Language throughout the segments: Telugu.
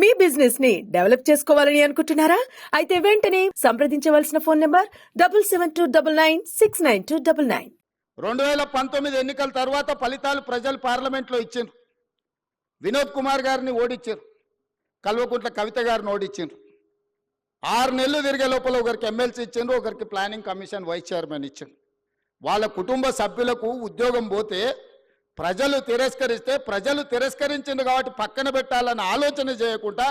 మీ బిజినెస్ని డెవలప్ చేసుకోవాలని అనుకుంటున్నారా? అయితే వెంటనే సంప్రదించవలసిన phone number double seven two double nine six nine two double nine రెండు వేల పంతొమ్మిది ఎన్నికల తర్వాత ఫలితాలు ప్రజలు పార్లమెంట్లో ఇచ్చారు వినోద్ కుమార్ గారిని ఓడిచ్చారు కల్వకుంట్ల కవిత గారిని ఓడిచ్చారు ఆరు నెలలు తిరిగే లోపల ఒకరికి ఎమ్మెల్సీ ఇచ్చిండ్రు ఒకరికి ప్లానింగ్ కమిషన్ వైస్ చైర్మన్ ఇచ్చిండ్రు. వాళ్ళ కుటుంబ సభ్యులకు ఉద్యోగం పోతే ప్రజలు తిరస్కరిస్తే ప్రజలు తిరస్కరించింది కాబట్టి పక్కన పెట్టాలని ఆలోచన చేయకుండా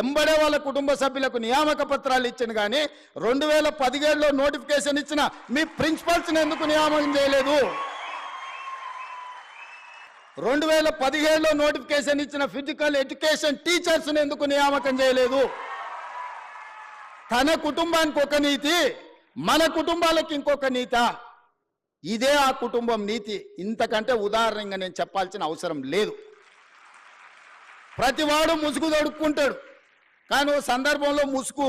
ఎంబడే వాళ్ళ కుటుంబ సభ్యులకు నియామక పత్రాలు ఇచ్చిన కానీ రెండు వేల పదిహేడులో నోటిఫికేషన్ ఇచ్చిన మీ ప్రిన్సిపల్స్ని ఎందుకు నియామకం చేయలేదు? రెండు వేల పదిహేడులో నోటిఫికేషన్ ఇచ్చిన ఫిజికల్ ఎడ్యుకేషన్ టీచర్స్ని ఎందుకు నియామకం చేయలేదు? తన కుటుంబానికి ఒక నీతి మన కుటుంబాలకు ఇంకొక నీత? ఇదే ఆ కుటుంబం నీతి. ఇంతకంటే ఉదాహరణంగా నేను చెప్పాల్సిన అవసరం లేదు. ప్రతివాడు ముసుగు తొడుక్కుంటాడు. కానీ ఓ సందర్భంలో ముసుగు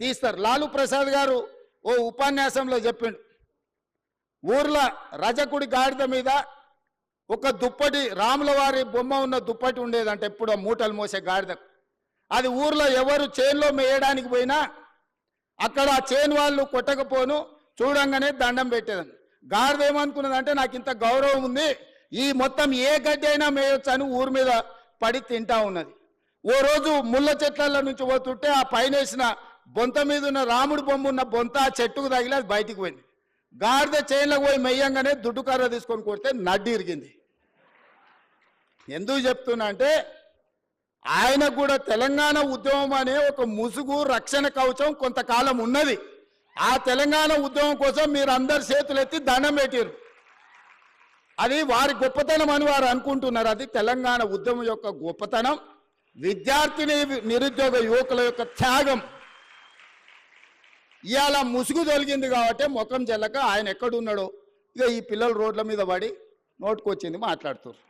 తీస్తారు. లాలు ప్రసాద్ గారు ఓ ఉపన్యాసంలో చెప్పిండు. ఊర్లో రజకుడి గాడిద మీద ఒక దుప్పటి రాముల వారి బొమ్మ ఉన్న దుప్పటి ఉండేదంట ఎప్పుడో మూటలు మోసే గాడిద. అది ఊర్లో ఎవరు చేన్లో మేయడానికి పోయినా అక్కడ ఆ చేను వాళ్ళు కొట్టకపోను చూడంగానే దండం పెట్టేదని గాడిద ఏమనుకున్నదంటే నాకు ఇంత గౌరవం ఉంది. ఈ మొత్తం ఏ గడ్డి అయినా మేయొచ్చు అని ఊరి మీద పడి తింటా ఉన్నది. ఓ రోజు ముళ్ళ చెట్ల నుంచి పోతుంటే ఆ పైన వేసిన బొంత మీద ఉన్న రాముడి బొమ్మ ఉన్న బొంత ఆ చెట్టుకు తగిలి అది బయటికి పోయింది. గాడిద చేనులకు పోయి మెయ్యంగానే దుడ్డు కర్ర తీసుకొని కొడితే నడ్డి ఇరిగింది. ఎందుకు చెప్తున్నా అంటే ఆయనకు కూడా తెలంగాణ ఉద్యమం అనే ఒక ముసుగు రక్షణ కవచం కొంతకాలం ఉన్నది. ఆ తెలంగాణ ఉద్యమం కోసం మీరు అందరు చేతులెత్తి దండం పెట్టారు అది వారి గొప్పతనం అని వారు అనుకుంటున్నారు. అది తెలంగాణ ఉద్యమం యొక్క గొప్పతనం విద్యార్థిని నిరుద్యోగ యువకుల యొక్క త్యాగం. ఇవాళ ముసుగు తొలగింది కాబట్టి ముఖం చెల్లక ఆయన ఎక్కడున్నాడో. ఇక ఈ పిల్లలు రోడ్ల మీద పడి నోటుకొచ్చింది మాట్లాడుతున్నారు